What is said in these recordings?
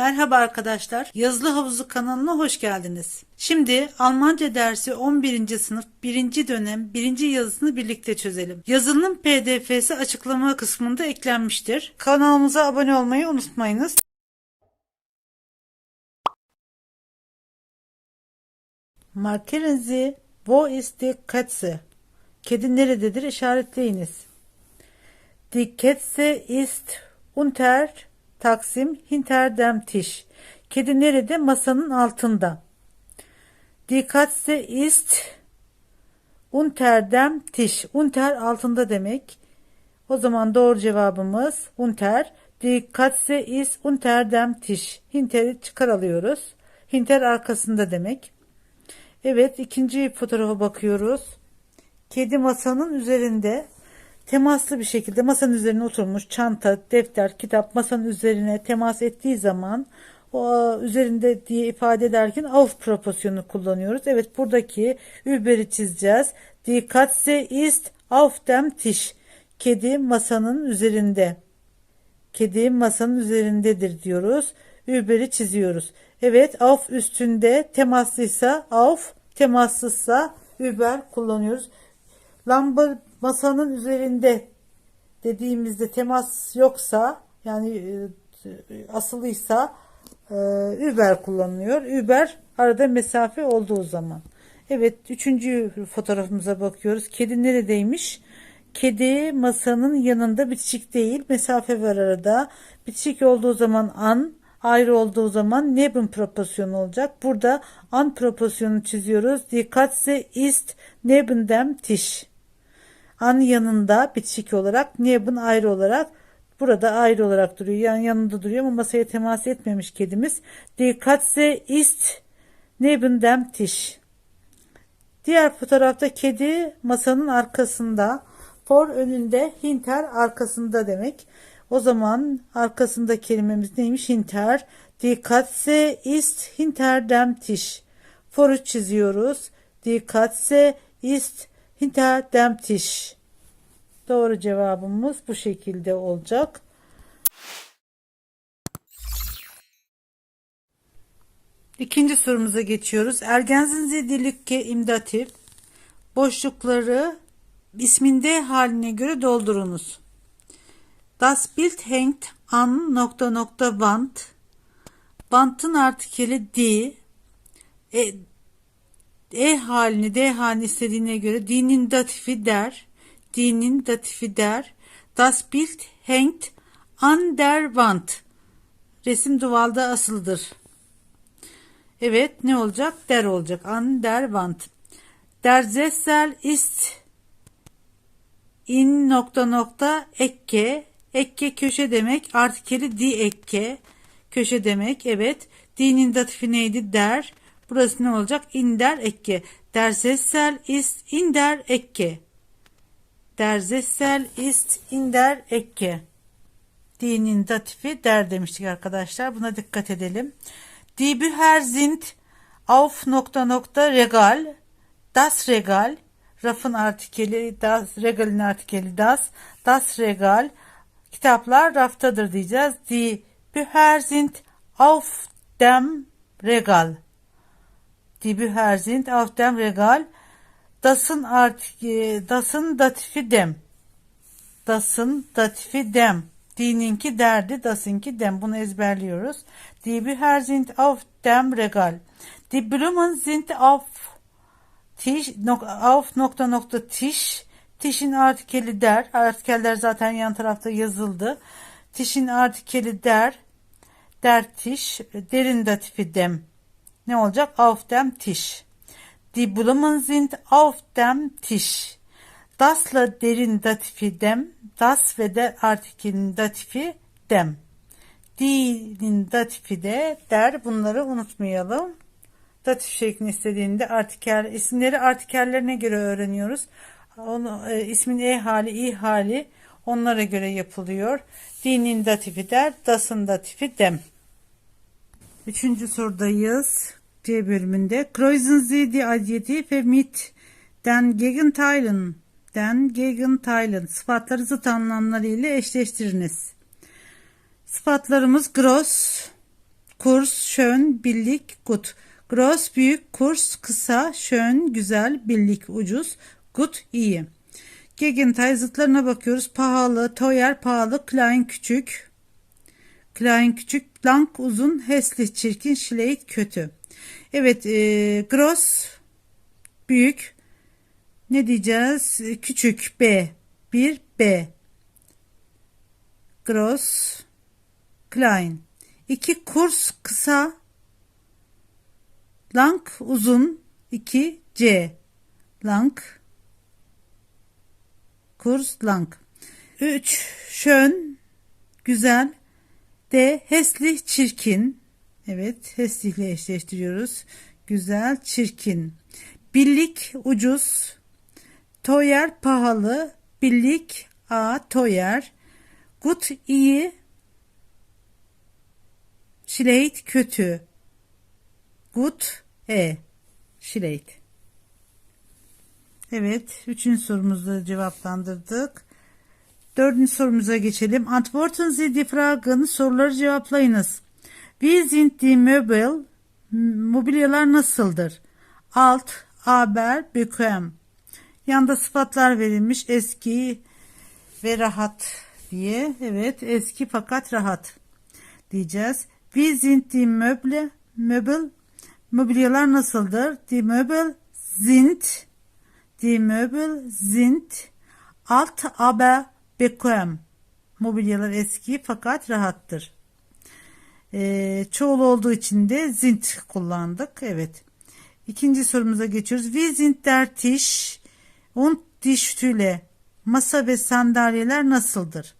Merhaba arkadaşlar. Yazılı Havuzu kanalına hoş geldiniz. Şimdi Almanca dersi 11. sınıf 1. dönem 1. yazısını birlikte çözelim. Yazının PDF'si açıklama kısmında eklenmiştir. Kanalımıza abone olmayı unutmayınız. Markieren Sie, wo ist die Katze? Kedi nerededir işaretleyiniz. Die Katze ist unter Taksim hinter dem Tisch. Kedi nerede? Masanın altında. Die Katze ist unter dem Tisch. Unter altında demek. O zaman doğru cevabımız unter. Die Katze ist unter dem Tisch. Hinter'i çıkar alıyoruz. Hinter arkasında demek. Evet ikinci fotoğrafa bakıyoruz. Kedi masanın üzerinde temaslı bir şekilde masanın üzerine oturmuş çanta, defter, kitap masanın üzerine temas ettiği zaman o üzerinde diye ifade ederken auf proporsiyonu kullanıyoruz. Evet buradaki überi çizeceğiz. Die Katze ist auf dem Tisch. Kedi masanın üzerinde. Kedi masanın üzerindedir diyoruz. Überi çiziyoruz. Evet auf üstünde temaslıysa auf temassızsa über kullanıyoruz. Lamba masanın üzerinde dediğimizde temas yoksa yani e, asılıysa e, Uber kullanılıyor. Uber arada mesafe olduğu zaman. Evet üçüncü fotoğrafımıza bakıyoruz. Kedi neredeymiş? Kedi masanın yanında bitişik değil. Mesafe var arada. Bitişik olduğu zaman an, ayrı olduğu zaman neben proporsiyonu olacak. Burada an proporsiyonu çiziyoruz. Die Katze ist neben dem Tisch. An yanında bitişik olarak, neben ayrı olarak burada ayrı olarak duruyor. Yani yanında duruyor ama masaya temas etmemiş kedimiz. Die Katze ist neben dem. Diğer fotoğrafta kedi masanın arkasında, for önünde, hinter arkasında demek. O zaman arkasında kelimemiz neymiş? Hinter. Die Katze ist hinter dem Tisch. For'u çiziyoruz. Die Katze ist hinter dem Tisch. Doğru cevabımız bu şekilde olacak. İkinci sorumuza geçiyoruz. Ergensin zedilükke imdatif. Boşlukları isminde haline göre doldurunuz. Das Bild hängt an nokta nokta Wand. Bantın artikeli die. E, e halini D halini istediğine göre dinin datifi der. Dinin datifi der. Das Bild hängt an der Wand. Resim duvalda asılıdır. Evet ne olacak? Der olacak. An der Wand. Der Sessel ist in nokta nokta Ecke. Ecke köşe demek. Artikeli di Ecke. Köşe demek. Evet. Dinin datifi neydi? Der. Burası ne olacak? In der Ecke. Der Sessel ist in der Ecke. Der Sessel ist in der Ecke. Dinin datifi der demiştik arkadaşlar. Buna dikkat edelim. Die Bücher sind auf nokta nokta Regal. Das Regal. Rafın artikeli, das, regalin artikeli das. Das Regal. Kitaplar raftadır diyeceğiz. Die Bücher sind auf dem Regal. Die Bücher sind auf dem Regal. Das'ın artık das'ın datifi dem. Das'ın datifi dem. Dininki derdi, das'ınki dem. Bunu ezberliyoruz. Die Bücher sind auf dem Regal. Die Blumen sind auf Tisch, nok, auf nokta nokta Tisch. Tisch'in artikeli der. Artikeller zaten yan tarafta yazıldı. Tisch'in artikeli der. Der Tisch. Derin datifi dem. Ne olacak? Auf dem Tisch. Die Blumen sind auf dem Tisch. Das'la derin datifi dem. Das ve de artikelin datifi dem. Die'nin datifi de der. Bunları unutmayalım. Datif şeklini istediğinde artikel isimleri artikellerine göre öğreniyoruz. Onu, e, ismin e hali, i hali onlara göre yapılıyor. Dinin datifi der, das'ın datifi dem. Üçüncü sorudayız. C bölümünde. Kreuzen Sie die Adjektive mit den Gegenteilen. Den Gegenteilen. Sıfatları zıt anlamları ile eşleştiriniz. Sıfatlarımız gross, kurs, schön, billik, gut. Gross büyük, kurs kısa, schön güzel, billik ucuz, gut iyi. Gegenteil zıtlarına bakıyoruz. Pahalı, teuer pahalı, klein küçük. Klein küçük, lang uzun, hässlich çirkin, schlecht kötü. Evet, e, gross büyük. Ne diyeceğiz? Küçük B. Bir B. Gross, klein. İki kurs kısa, lang uzun, iki C. Lang, kurs lang. Üç schön, güzel. D hässlich, çirkin. Evet, hässlich ile eşleştiriyoruz. Güzel, çirkin. Billik, ucuz. Toyer, pahalı. Billik, A, toyer. Gut, iyi. Schlecht, kötü. Gut, E. Schlecht. Evet, üçüncü sorumuzu cevaplandırdık. Dördüncü sorumuza geçelim. Antworten Sie die Fragen, soruları cevaplayınız. Wie sind die mobilyalar nasıldır? Alt, aber, bequem. Yanda sıfatlar verilmiş eski ve rahat diye. Evet, eski fakat rahat diyeceğiz. Wie sind die Möbel, mobilyalar nasıldır? Die Möbel sind Die Möbel sind alt aber bequem. Mobilyalar eski fakat rahattır. Ee, çoğul olduğu için de sind kullandık. Evet. İkinci sorumuza geçiyoruz. Wie sind der Tisch und die Stühle? Masa ve sandalyeler nasıldır?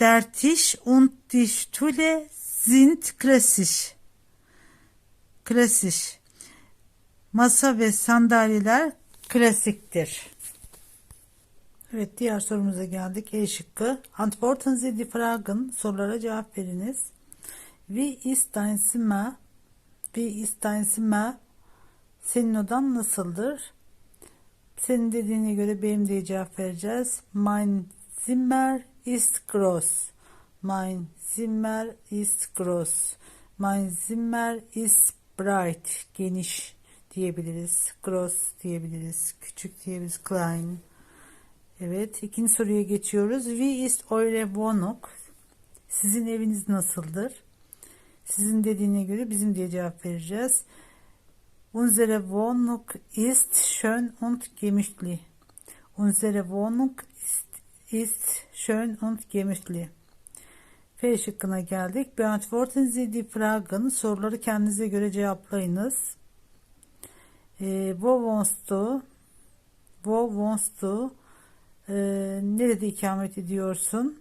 Der Tisch und die Stühle sind klassisch. Klassisch. Masa ve sandalyeler klasiktir. Evet diğer sorumuza geldik. E şıkkı. Antworten Sie die Fragen. Sorulara cevap veriniz. Wie ist dein Zimmer? Wie ist dein Zimmer? Senin odan nasıldır? Senin dediğine göre benim diye cevap vereceğiz. Mein Zimmer ist groß. Mein Zimmer ist groß. Mein Zimmer ist breit. Geniş diyebiliriz. Gross diyebiliriz. Küçük diyebiliriz. Klein. Evet. ikinci soruya geçiyoruz. Wie ist eure Wohnung? Sizin eviniz nasıldır? Sizin dediğine göre bizim diye cevap vereceğiz. Unsere Wohnung ist schön und gemütlich. Unsere Wohnung ist, ist schön und gemütlich. F şıkkına geldik. Beantworten Sie die Fragen. Soruları kendinize göre cevaplayınız. E, wo wohnst du? Wo wohnst du? E, nerede ikamet ediyorsun?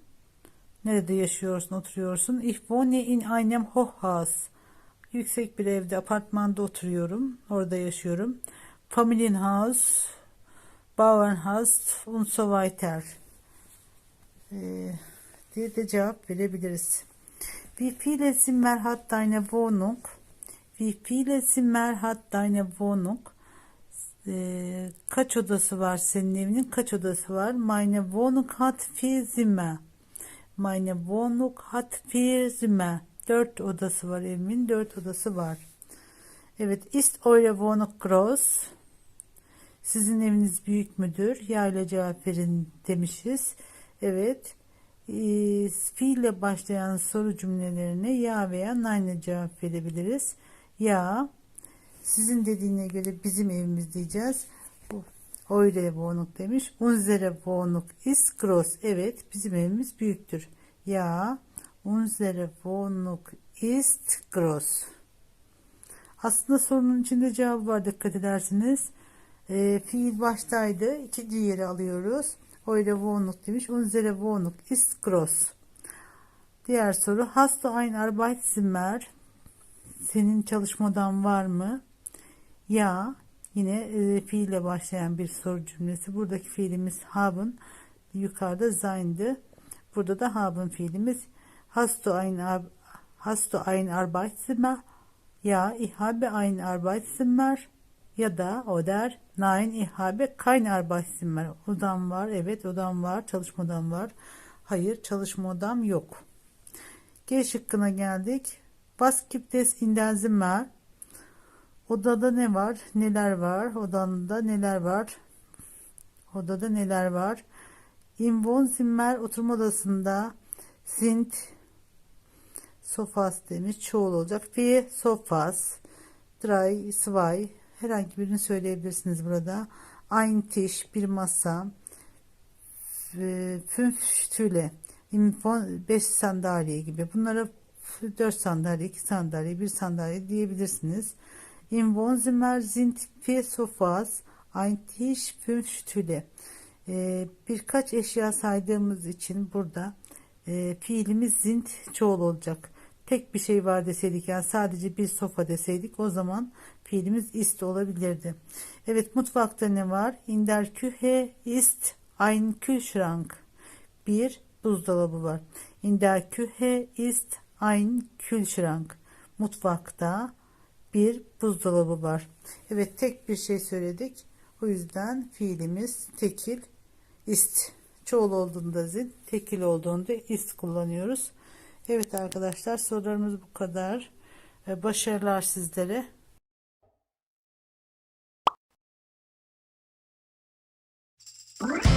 Nerede yaşıyorsun, oturuyorsun? Ich wohne in einem Hochhaus. Yüksek bir evde, apartmanda oturuyorum. Orada yaşıyorum. Familienhaus, Bauernhaus und so weiter. E, diye de cevap verebiliriz. Wie viele Zimmer hat deine Wohnung? Wie viele Zimmer hat deine Wohnung? Ee, kaç odası var senin evinin? Kaç odası var? Meine Wohnung hat vier Zimmer. Meine Wohnung hat vier Zimmer. Dört odası var evimin. Dört odası var. Evet. Ist eure Wohnung groß? Sizin eviniz büyük müdür? Ya ile cevap verin demişiz. Evet. E, fi ile başlayan soru cümlelerine ya veya nein cevap verebiliriz. Ya sizin dediğine göre bizim evimiz diyeceğiz. Bu Eure Wohnung demiş. Unsere Wohnung ist groß. Evet bizim evimiz büyüktür. Ya unsere Wohnung ist groß. Aslında sorunun içinde cevap var dikkat edersiniz. E, fiil baştaydı. İkinci yeri alıyoruz. Eure Wohnung demiş. Unsere Wohnung ist groß. Diğer soru. Hast du ein Arbeitszimmer? Senin çalışmadan var mı? Ya yine e, fiille başlayan bir soru cümlesi. Buradaki fiilimiz haben. Yukarıda sein'di. Burada da haben fiilimiz. Hast du ein, hast du ein? Ja, ich habe ein Arbeitszimmer. Ya da oder nein, ich habe kein Arbeitszimmer. Odam var. Evet odam var. Çalışma odam var. Hayır çalışma odam yok. G şıkkına geldik. Was gibt es in der Zimmer? Odada ne var? Neler var? Odanda neler var? Odada neler var? Im Wohnzimmer oturma odasında sind sofas demiş. Çoğul olacak. Vier Sofas. Drei, zwei. Herhangi birini söyleyebilirsiniz burada. Ein Tisch, bir masa. Fünf Stühle. Beş sandalye gibi. Bunlara dört sandalye, iki sandalye, bir sandalye diyebilirsiniz. Im Wohnzimmer sind vier Sofas, ein Tisch, fünf Stühle. Ee, birkaç eşya saydığımız için burada e, fiilimiz sind çoğul olacak. Tek bir şey var deseydik yani sadece bir sofa deseydik o zaman fiilimiz ist olabilirdi. Evet mutfakta ne var? In der Küche ist ein Kühlschrank. Bir buzdolabı var. In der Küche ist ein Kühlschrank. Mutfakta bir buzdolabı var. Evet tek bir şey söyledik. O yüzden fiilimiz tekil ist. Çoğul olduğunda zil, tekil olduğunda ist kullanıyoruz. Evet arkadaşlar sorularımız bu kadar. Ee, başarılar sizlere. Bye.